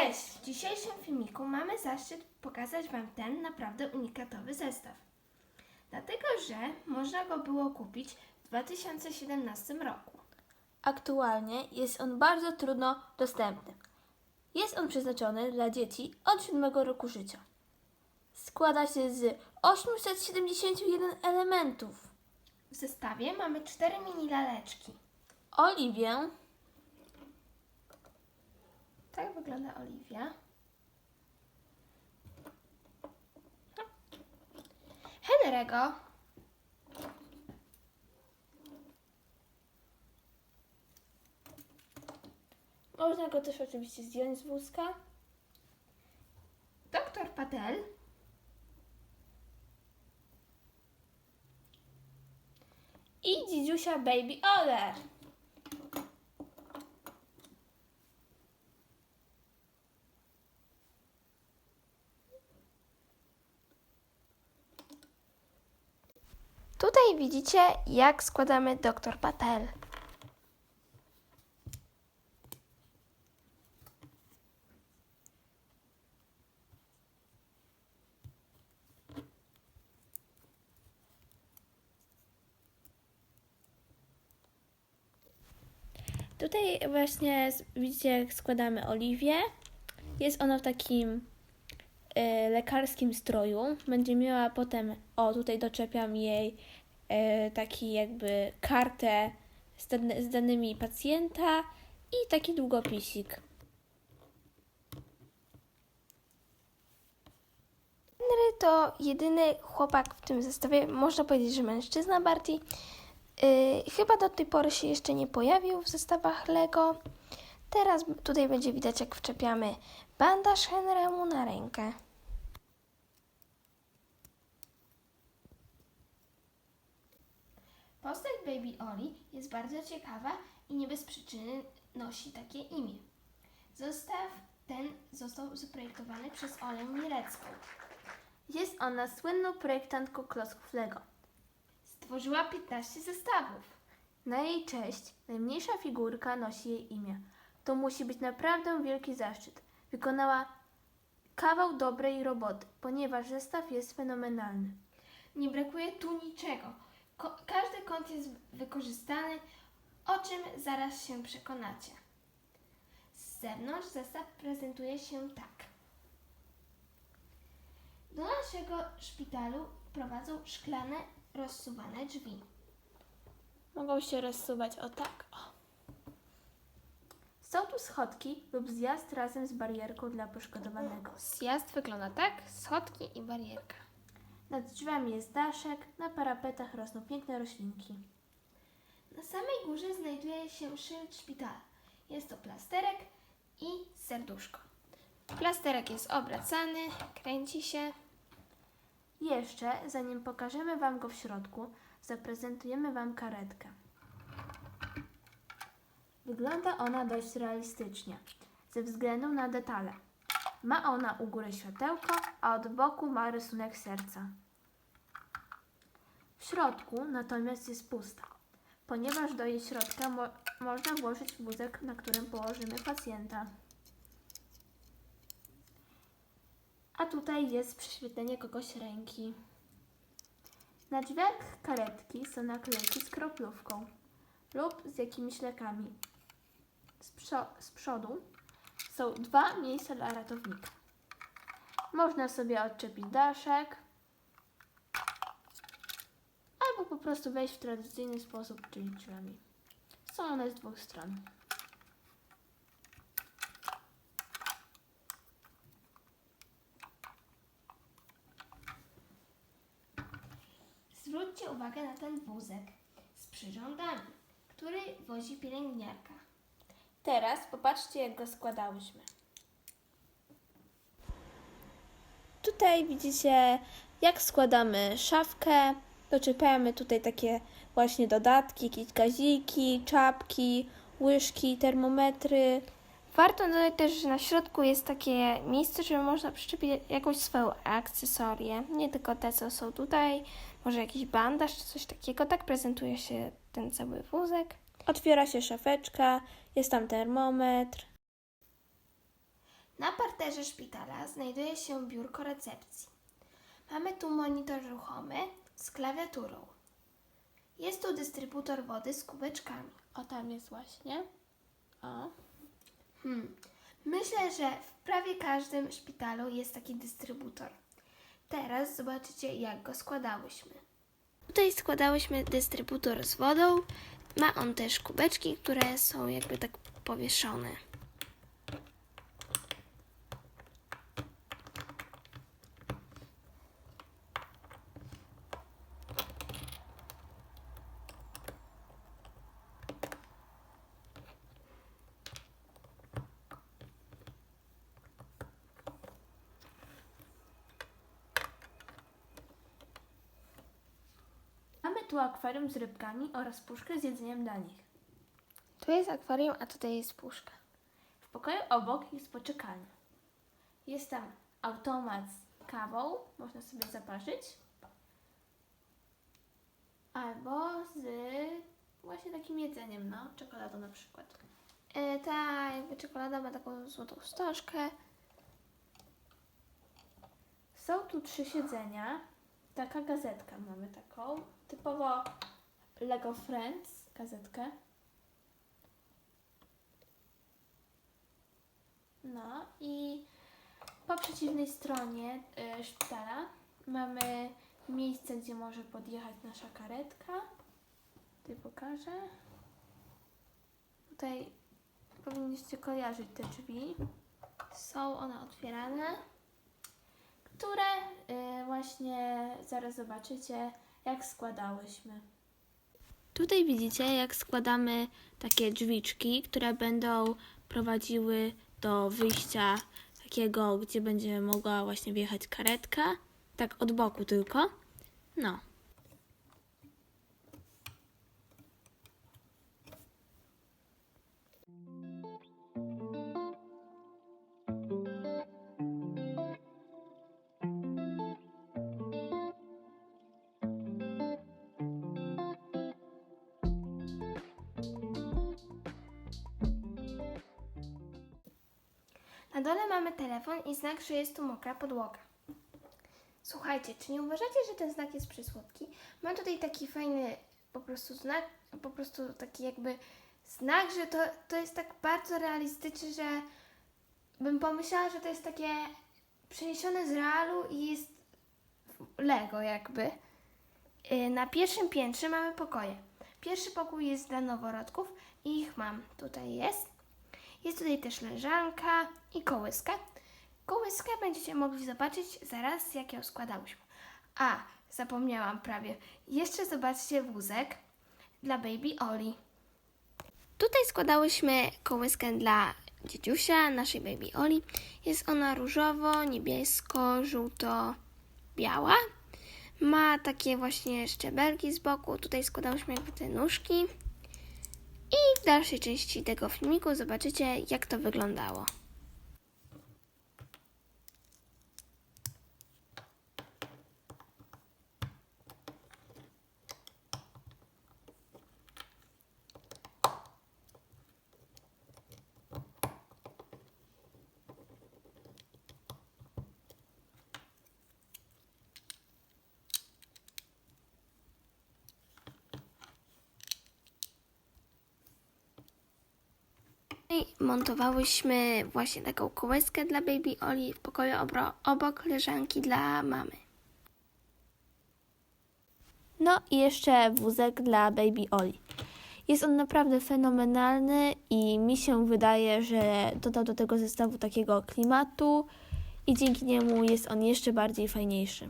Cześć! W dzisiejszym filmiku mamy zaszczyt pokazać Wam ten naprawdę unikatowy zestaw. Dlatego, że można go było kupić w 2017 roku. Aktualnie jest on bardzo trudno dostępny. Jest on przeznaczony dla dzieci od 7 roku życia. Składa się z 871 elementów. W zestawie mamy cztery mini laleczki. Oliwię, Tak wygląda Oliwia. Henry'ego. można go też oczywiście zdjąć z wózka. Doktor Patel. I dzidziusia Baby Ole. Tutaj widzicie, jak składamy doktor Patel. Tutaj właśnie widzicie, jak składamy oliwię. Jest ona w takim e, lekarskim stroju. Będzie miała potem, o tutaj doczepiam jej taki jakby kartę z, z danymi pacjenta i taki długopisik. Henry to jedyny chłopak w tym zestawie, można powiedzieć, że mężczyzna bardziej. Yy, chyba do tej pory się jeszcze nie pojawił w zestawach Lego. Teraz tutaj będzie widać, jak wczepiamy bandaż Henry'emu na rękę. Postać Baby Oli jest bardzo ciekawa i nie bez przyczyny nosi takie imię. Zestaw ten został zaprojektowany przez Olę Mirecką. Jest ona słynną projektantką klocków Lego. Stworzyła 15 zestawów. Na jej cześć najmniejsza figurka nosi jej imię. To musi być naprawdę wielki zaszczyt. Wykonała kawał dobrej roboty, ponieważ zestaw jest fenomenalny. Nie brakuje tu niczego. Ko- każdy kąt jest wykorzystany, o czym zaraz się przekonacie. Z zewnątrz zestaw prezentuje się tak. Do naszego szpitalu prowadzą szklane, rozsuwane drzwi. Mogą się rozsuwać o tak. O. Są tu schodki lub zjazd razem z barierką dla poszkodowanego. Zjazd wygląda tak, schodki i barierka. Nad drzwiami jest daszek, na parapetach rosną piękne roślinki. Na samej górze znajduje się szyld szpitala. Jest to plasterek i serduszko. Plasterek jest obracany, kręci się. Jeszcze, zanim pokażemy Wam go w środku, zaprezentujemy Wam karetkę. Wygląda ona dość realistycznie, ze względu na detale. Ma ona u góry światełko, a od boku ma rysunek serca. W środku natomiast jest pusta, ponieważ do jej środka mo- można włożyć wózek, na którym położymy pacjenta. A tutaj jest prześwietlenie kogoś ręki. Na drzwiach karetki są naklejki z kroplówką lub z jakimiś lekami. Z, z przodu są dwa miejsca dla ratownika. Można sobie odczepić daszek albo po prostu wejść w tradycyjny sposób, czyli drzwiami. Są one z dwóch stron. Zwróćcie uwagę na ten wózek z przyrządami, który wozi pielęgniarka. Teraz popatrzcie, jak go składałyśmy. Tutaj widzicie, jak składamy szafkę. Doczepiamy tutaj takie właśnie dodatki, jakieś gaziki, czapki, łyżki, termometry. Warto dodać też, że na środku jest takie miejsce, żeby można przyczepić jakąś swoją akcesorię. Nie tylko te, co są tutaj, może jakiś bandaż czy coś takiego. Tak prezentuje się ten cały wózek. Otwiera się szafeczka, jest tam termometr. Na parterze szpitala znajduje się biurko recepcji. Mamy tu monitor ruchomy z klawiaturą. Jest tu dystrybutor wody z kubeczkami. O, tam jest właśnie. O. Hmm. Myślę, że w prawie każdym szpitalu jest taki dystrybutor. Teraz zobaczycie, jak go składałyśmy. Tutaj składałyśmy dystrybutor z wodą. Ma on też kubeczki, które są jakby tak powieszone. Tu akwarium z rybkami oraz puszkę z jedzeniem dla nich. Tu jest akwarium, a tutaj jest puszka. W pokoju obok jest poczekalnia. Jest tam automat z kawą, można sobie zaparzyć. Albo z właśnie takim jedzeniem, no, czekoladą na przykład. E, ta jakby czekolada ma taką złotą wstążkę. Są tu trzy siedzenia. Taka gazetka mamy taką. Typowo Lego Friends gazetkę. No i po przeciwnej stronie y, szpitala mamy miejsce, gdzie może podjechać nasza karetka. Tutaj pokażę. Tutaj powinniście kojarzyć te drzwi. Są one otwierane. Które y, właśnie zaraz zobaczycie, jak składałyśmy. Tutaj widzicie, jak składamy takie drzwiczki, które będą prowadziły do wyjścia takiego, gdzie będzie mogła właśnie wjechać karetka. Tak od boku tylko. No. Na dole mamy telefon i znak, że jest tu mokra podłoga. Słuchajcie, czy nie uważacie, że ten znak jest przysłodki? Mam tutaj taki fajny po prostu znak, po prostu taki jakby znak, że to, to jest tak bardzo realistyczny, że bym pomyślała, że to jest takie przeniesione z realu i jest Lego jakby. Y, Na pierwszym piętrze mamy pokoje. Pierwszy pokój jest dla noworodków i ich mam. Tutaj jest. Jest tutaj też leżanka i kołyska. Kołyskę będziecie mogli zobaczyć zaraz, jak ją składałyśmy. A, zapomniałam prawie. Jeszcze zobaczcie wózek dla baby Oli. Tutaj składałyśmy kołyskę dla dziedziusia, naszej baby Oli. Jest ona różowo, niebiesko, żółto, biała. Ma takie właśnie szczebelki z boku. Tutaj składałyśmy jakby te nóżki. I w dalszej części tego filmiku zobaczycie, jak to wyglądało. I montowałyśmy właśnie taką kołyskę dla baby Oli w pokoju obok leżanki dla mamy. No i jeszcze wózek dla Baby Oli. Jest on naprawdę fenomenalny i mi się wydaje, że dodał do tego zestawu takiego klimatu i dzięki niemu jest on jeszcze bardziej fajniejszy.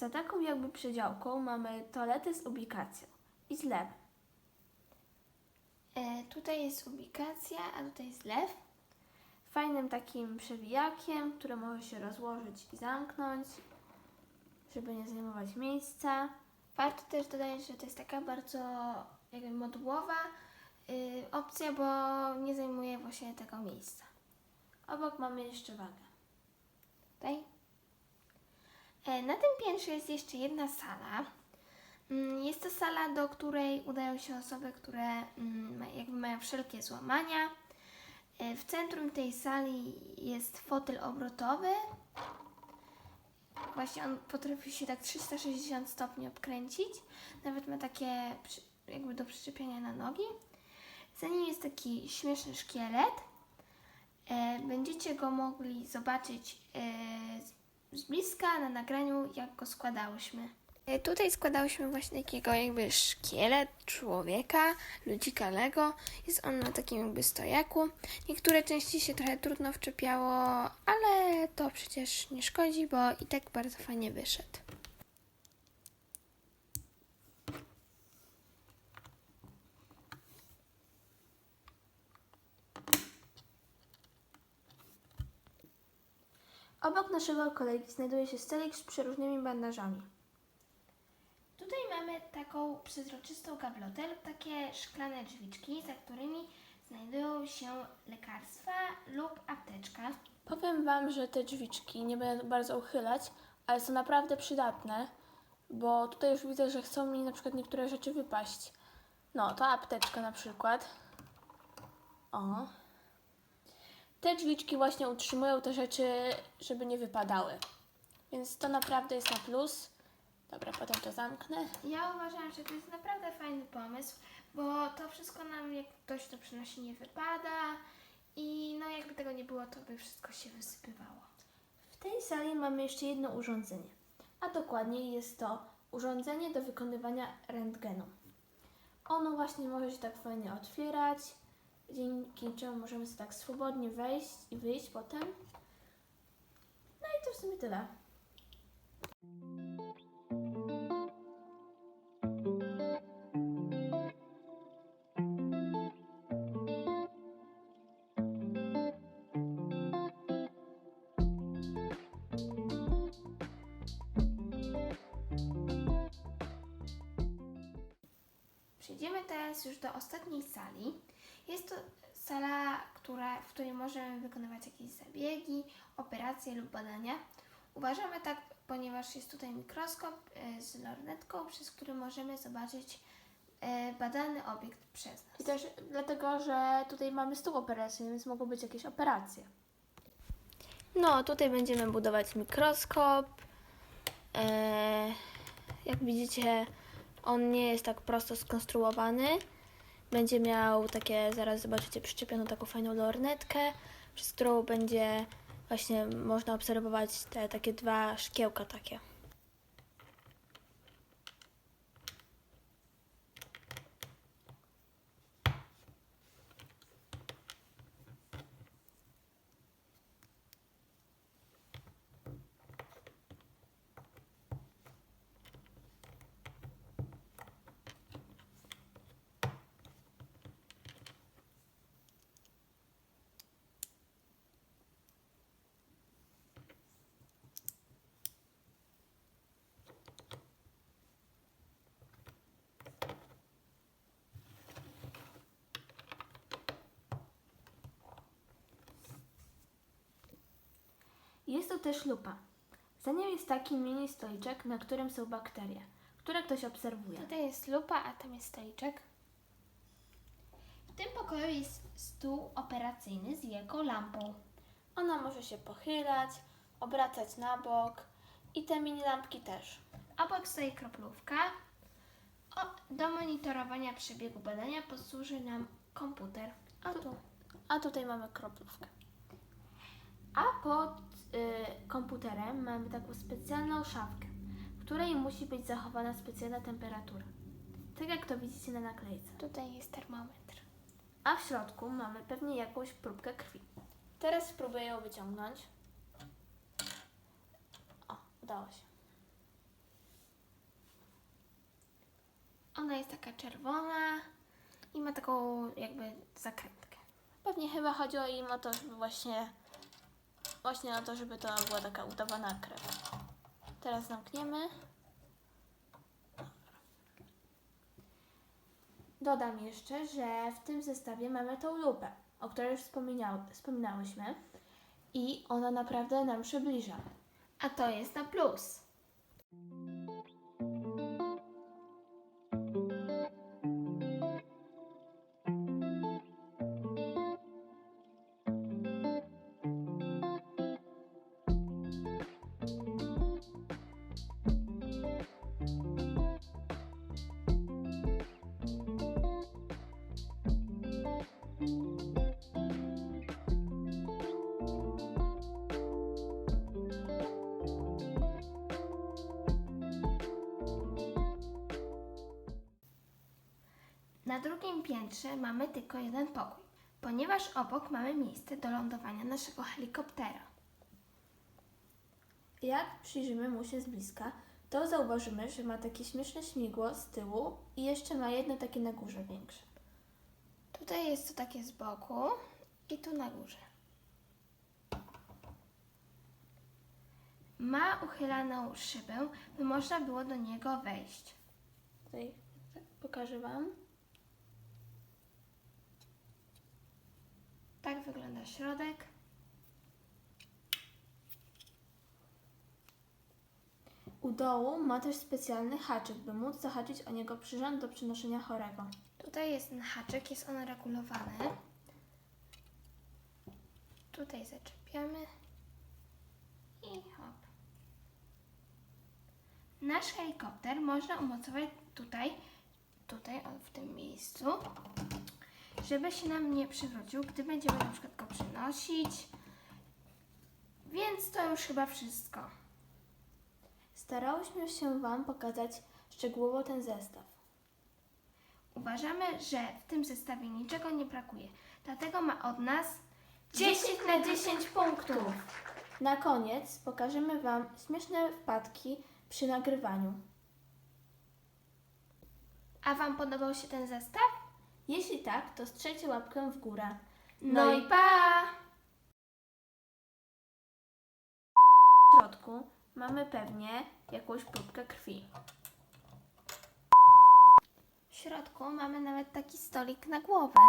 Za taką jakby przedziałką mamy toaletę z ubikacją i zlewem. E, tutaj jest ubikacja, a tutaj jest lew. Fajnym takim przewijakiem, który może się rozłożyć i zamknąć, żeby nie zajmować miejsca. Warto też dodać, że to jest taka bardzo jakby modułowa y, opcja, bo nie zajmuje właśnie tego miejsca. Obok mamy jeszcze wagę. Tutaj. E, Na tym piętrze jest jeszcze jedna sala. Mm, Jest to sala, do której udają się osoby, które mm, jakby mają wszelkie złamania. E, W centrum tej sali jest fotel obrotowy. Właśnie on potrafi się tak 360 stopni obkręcić. Nawet ma takie jakby do przyczepiania na nogi. Za nim jest taki śmieszny szkielet. E, Będziecie go mogli zobaczyć z- bliska na nagraniu, jak go składałyśmy. E, Tutaj składałyśmy właśnie takiego jakby szkielet człowieka, ludzika Lego. Jest on na takim jakby stojaku. Niektóre części się trochę trudno wczepiało, ale to przecież nie szkodzi, bo i tak bardzo fajnie wyszedł. Obok naszego kolegi znajduje się stolik z przeróżnymi bandażami. Tutaj mamy taką przezroczystą gablotę lub takie szklane drzwiczki, za którymi znajdują się lekarstwa lub apteczka. Powiem Wam, że te drzwiczki nie będę bardzo uchylać, ale są naprawdę przydatne, bo tutaj już widzę, że chcą mi na przykład niektóre rzeczy wypaść. No, to apteczka na przykład. O. Te drzwiczki właśnie utrzymują te rzeczy, żeby nie wypadały. Więc to naprawdę jest na plus. Dobra, potem to zamknę. Ja uważam, że to jest naprawdę fajny pomysł, bo to wszystko nam, jak ktoś to przynosi, nie wypada i no jakby tego nie było, to by wszystko się wysypywało. W tej sali mamy jeszcze jedno urządzenie, a dokładniej jest to urządzenie do wykonywania rentgenu. Ono właśnie może się tak fajnie otwierać, dzięki czemu możemy sobie tak swobodnie wejść i wyjść potem. No i to w sumie tyle. W której możemy wykonywać jakieś zabiegi, operacje lub badania. Uważamy tak, ponieważ jest tutaj mikroskop e, z lornetką, przez który możemy zobaczyć e, badany obiekt przez nas. I też dlatego, że tutaj mamy stół operacyjny, więc mogą być jakieś operacje. No, tutaj będziemy budować mikroskop. Eee, jak widzicie, on nie jest tak prosto skonstruowany. Będzie miał takie, zaraz zobaczycie, przyczepioną taką fajną lornetkę, przez którą będzie właśnie można obserwować te takie dwa szkiełka takie. Jest to też lupa. Za nią jest taki mini stoliczek, na którym są bakterie, które ktoś obserwuje. Tutaj jest lupa, a tam jest stoliczek. W tym pokoju jest stół operacyjny z wielką lampą. Ona może się pochylać, obracać na bok i te mini lampki też. Obok stoi kroplówka. O, do monitorowania przebiegu badania posłuży nam komputer. A, tu, a tutaj mamy kroplówkę. A pod y, komputerem mamy taką specjalną szafkę, w której musi być zachowana specjalna temperatura. Tak jak to widzicie na naklejce. Tutaj jest termometr. A w środku mamy pewnie jakąś próbkę krwi. Teraz spróbuję ją wyciągnąć. O, udało się. ona jest taka czerwona i ma taką jakby zakrętkę. Pewnie chyba chodziło im o to, żeby właśnie, właśnie o to, żeby to była taka udawana krew. Teraz zamkniemy. Dodam jeszcze, że w tym zestawie mamy tą lupę, o której już wspominał, wspominałyśmy i ona naprawdę nam przybliża. A to jest na plus. Na drugim piętrze mamy tylko jeden pokój, ponieważ obok mamy miejsce do lądowania naszego helikoptera. Jak przyjrzymy mu się z bliska, to zauważymy, że ma takie śmieszne śmigło z tyłu i jeszcze ma jedno takie na górze większe. Tutaj jest to takie z boku i tu na górze. Ma uchylaną szybę, by można było do niego wejść. Tutaj pokażę Wam. Tak wygląda środek. U dołu ma też specjalny haczyk, by móc zahaczyć o niego przyrząd do przenoszenia chorego. Tutaj jest ten haczyk, jest on regulowany. Tutaj zaczepiamy i hop. Nasz helikopter można umocować tutaj, tutaj w tym miejscu, żeby się nam nie przywrócił, gdy będziemy na przykład go przenosić. Więc to już chyba wszystko. Starałyśmy się Wam pokazać szczegółowo ten zestaw. Uważamy, że w tym zestawie niczego nie brakuje, dlatego ma od nas 10 na 10 punktów. Na koniec pokażemy Wam śmieszne wpadki przy nagrywaniu. A Wam podobał się ten zestaw? Jeśli tak, to strzelcie łapkę w górę. No i pa! W środku mamy pewnie jakąś próbkę krwi. Środku mamy nawet taki stolik na głowę.